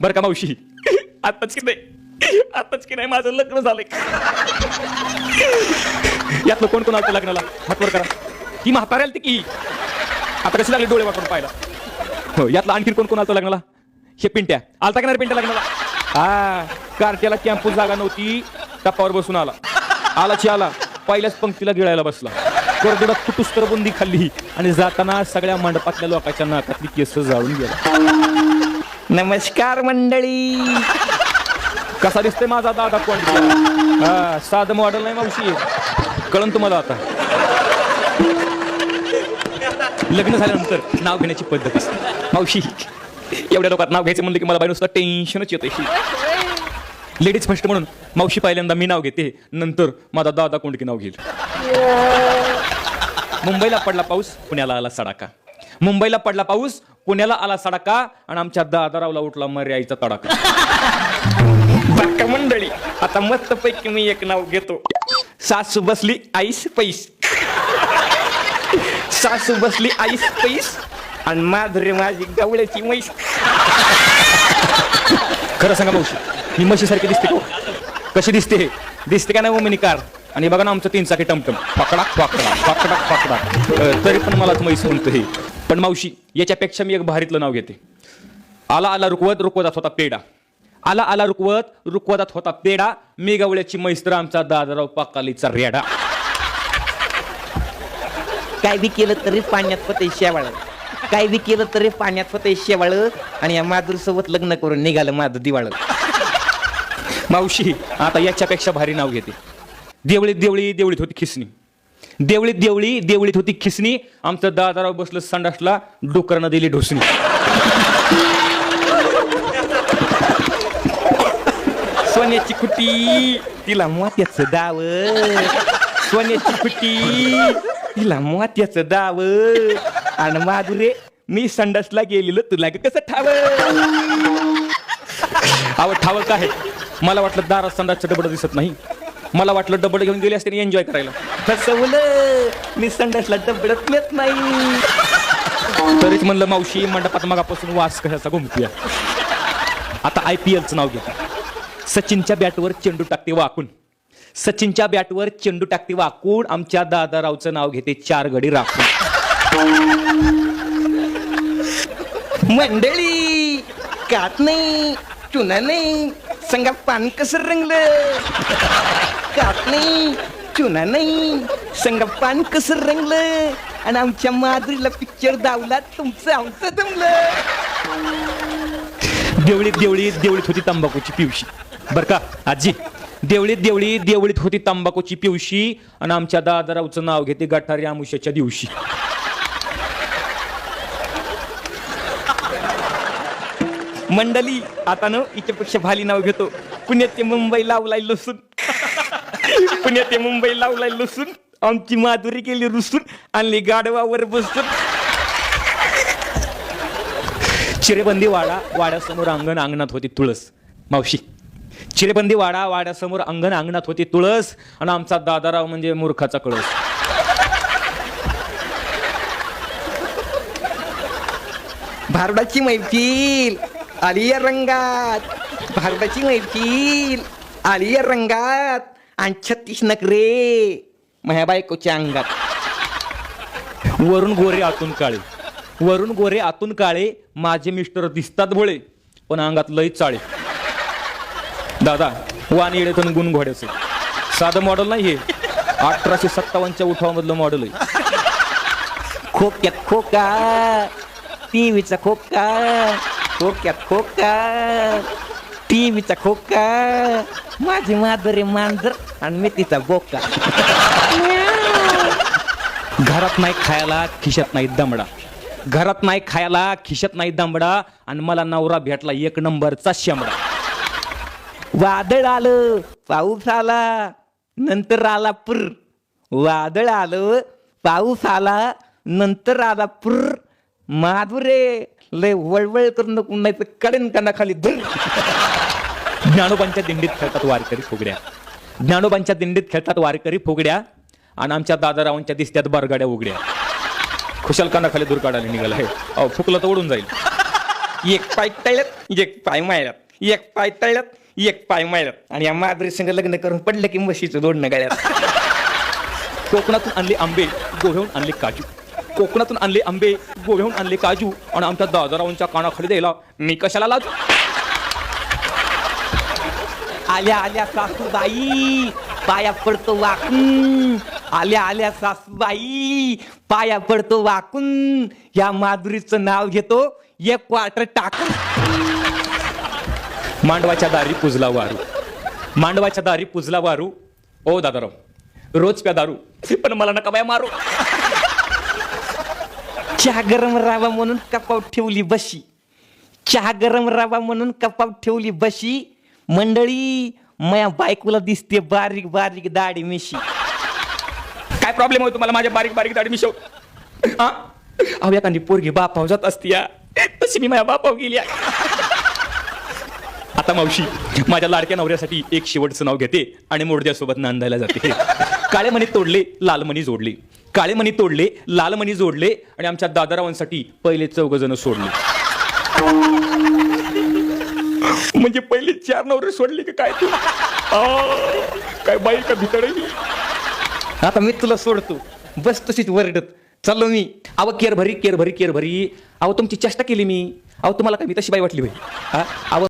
बरं का मावशी? आताच की नाही? आताच की नाही? माझं लग्न झालंय. यातलं कोण कोण आलं लग्नाला हातवर करा? ती म्हातारी आली की? आता कशी लागली डोळे वाकडून पाहिला हो यातलं आणखी कोण कोण आलं लग्नाला? हे पिंट्या. आलता का नाही पिंट्या लग्नाला? हा कार्ट्याला कॅम्पस जागा नव्हती. टप्पावर बसून आला. आलाची आला. पहिल्याच पंक्तीला गिळायला बसला. करदुडात कुटुस्तर बुंदी खाल्ली. आणि जाताना सगळ्या मंडपातल्या लोकांच्या नाकातली केस जाळून गेला. नमस्कार मंडळी. कसा दिसतोय माझा दादा कोण? हा साधं मॉडेल नाही मावशी. कळन तुम्हाला आता. लग्न झाल्यानंतर नाव घेण्याची पद्धत असते. मावशी एवढ्या लोकात नाव घ्यायचं म्हणलं की मला बाई नुसतं टेन्शनच येतं लेडीज फर्स्ट म्हणून मावशी पहिल्यांदा मी नाव घेते नंतर माझा दादा कोंडकी नाव घेईल. मुंबईला पडला पाऊस पुण्याला आला सडाका. मुंबईला पडला पाऊस पुण्याला आला सडाका आणि आमच्या दादारावला उठला मर्याईचा तडाका बाका मंडळी आता मस्त पैकी मी एक नाव घेतो. सासू बसली आईस पैस. सासू बसली आईस पैस. आणि माधुरी माझी गवळ्याची म्हैस. खरं सांगा मावशी ही म्हशीसारखी दिसते का? कशी दिसते हे? दिसते का नाही हो ओमिनी कार आणि बघा ना आमचं तीन चाकी टमटम. पकडा पकडा पकडा पकडा. तरी पण मला म्हैस म्हणतो हे. पण मावशी याच्यापेक्षा मी एक भारीतलं नाव घेते. आला आला रुकवत रुकवतात होता पेडा आला आला रुकवत रुकवतात होता पेडा मी गवळ्याची मैस्त्र आमचा दादाराव पाकालीचा रेडा. काय बी केलं तरी पाण्यात पते शेवाळ. काय बी केलं तरी पाण्यात पते शेवाळ. आणि या माधुर सोबत लग्न करून निघालं माधू दिवाळ. मावशी आता याच्यापेक्षा भारी नाव घेते. देवळीत देवळी देवळीत होती खिसणी. देवळीत देवळी देवळीत होती खिसणी. आमचं दादाराव बसलं संडासला डुकरानं दिली ढोसणी. सोन्याची कुटी तिला मोत्याचं दाव सोन्याची कुटी तिला मोत्याचं दाव आणि माधुरे मी संडासला गेलेलो तुला कसं ठाव आवड ठावक आहे? मला वाटलं दारात संडासचं डबड दिसत नाही. मला वाटलं डबड घेऊन गेले असते एन्जॉय करायला. फसवलं मी संडासला डबडत नाही. तरीच म्हणलं मावशी मंडपात मगापासून वास कशाचा घुमतोय? आता आय पी एलचं नाव घेते. सचिनच्या बॅटवर चेंडू टाकते वाकून. सचिनच्या बॅटवर चेंडू टाकते वाकून. आमच्या दादारावचं नाव घेते चार गडी राखून. मंडळी कात नाही चुना नाही संगा पान कसं रंगलं? कात नाही चुना नाही संगा पान कसं रंगलं आणि आमच्या माधुरीला पिक्चर दावला तुमचं आमचं जमलं देवळीत देवळीत देवळीत होती तंबाखूची पिवशी बर का आजी देवळीत देवळीत देवळीत होती तंबाखूची पिवशी आणि आमच्या दादारावचं नाव घेते गठारी आमुष्याच्या दिवशी मंडली आता न हिच्यापेक्षा भाली नाव घेतो पुण्यात ते मुंबई लावलाय लसून पुण्यात ते मुंबई लावलाय लसून आमची माधुरी केली रुसून आणली गाडवावर बसून. चिरेबंदी वाडा वाड्यासमोर अंगण अंगणात होती तुळस. मावशी चिरेबंदी वाडा वाड्यासमोर अंगण अंगणात होती तुळस आणि आमचा दादाराव म्हणजे मूर्खाचा कळस. भारडाची मैफिल आली या रंगात. भारडाची मैफिल आली या रंगात. आणि छत्तीस नकरे माझ्या बायकोच्या अंगात. वरून गोरे आतून काळे. वरून गोरे आतून काळे माझे मिस्टर दिसतात भोळे पण अंगात लय चाळे. दादा वान येडेतून गुण घोड्याचे. साधं मॉडेल नाही हे. अठराशे सत्तावन्नच्या उठावामधलं मॉडेल आहे. खोक्यात खोका टीव्हीचा खोका खोक्यात खोका. टीव्हीचा खोका माझी माधुरी मांजर आणि मी तिचा बोका घरात नाही खायला खिशात नाही दमडा घरात नाही खायला खिशात नाही दमडा आणि मला नवरा भेटला एक नंबरचा शेंबडा वादळ आलं पाऊस आला नंतर आला पुर वादळ आलं पाऊस आला नंतर आला पुर माधुरे लय वळवळ करून कडेन कानाखाली धर ज्ञानोबांच्या दिंडीत खेळतात वारकरी फुगड्या. ज्ञानोबांच्या दिंडीत खेळतात वारकरी फुगड्या आणि आमच्या दादारावांच्या दिसत्यात बरगाड्या उघड्या. खुशाल कानाखाली दूर काढायला निघाला. आहे अहो फुकलं तर उडून जाईल. एक पाय तळ्यात एक पाय माळ्यात. एक पाय तळ्यात एक पाय माळ्यात. आणि या माधुरी संघ लग्न करून पडलं की म्हशीचं दोडणं गळ्यात. कोकणातून आणले आंबे गोव्याहून आणले काजू. कोकणातून आणले आंबे गोव्याहून आणले काजू. आणि आमच्या दादारावांच्या कानाखाली द्यायला मी कशाला लाजू? आल्या आल्या सासूबाई पाया पडतो वाकून आल्या आल्या सासूबाई पाया पडतो वाकून या माधुरीचं नाव घेतो एक क्वार्टर टाकून मांडवाच्या दारी पुजला वारू मांडवाच्या दारी पुजला वारू ओ दादाराव रोज प्या दारू पण मला नका बाया मारू चहा गरम राहावा म्हणून कपाव ठेवली बशी चहा गरम राहावा म्हणून कपाव ठेवली बशी मंडळी माझ्या बायकोला दिसते बारीक बारीक दाढी मिशी. काय प्रॉब्लेम होतो तुम्हाला माझ्या बारीक बारीक दाढी मिशव? हा? अहो एखादी पोरगी बापाव जात असती या तशी मी माझ्या बापाव गेली आता मावशी माझ्या लाडक्या नवऱ्यासाठी एक शेवटचं नाव घेते आणि मोडद्यासोबत नांदायला जाते. काळे मणी तोडले लाल मणी जोडले. काळे मणी तोडले लाल मणी जोडले आणि आमच्या दादारावांसाठी पहिले चौघ जण सोडले. म्हणजे पहिले चार नवरे सोडले की काय तू? आ, काय बाई का भितड? आता मी तुला सोडतो. बस तशीच वरडत. चाललो मी. अहो केर भरी केर भरी केर भरी अहो तुमची चेष्टा केली मी. अहो तुम्हाला काय मी तशी बाई वाटली भाई हा अहो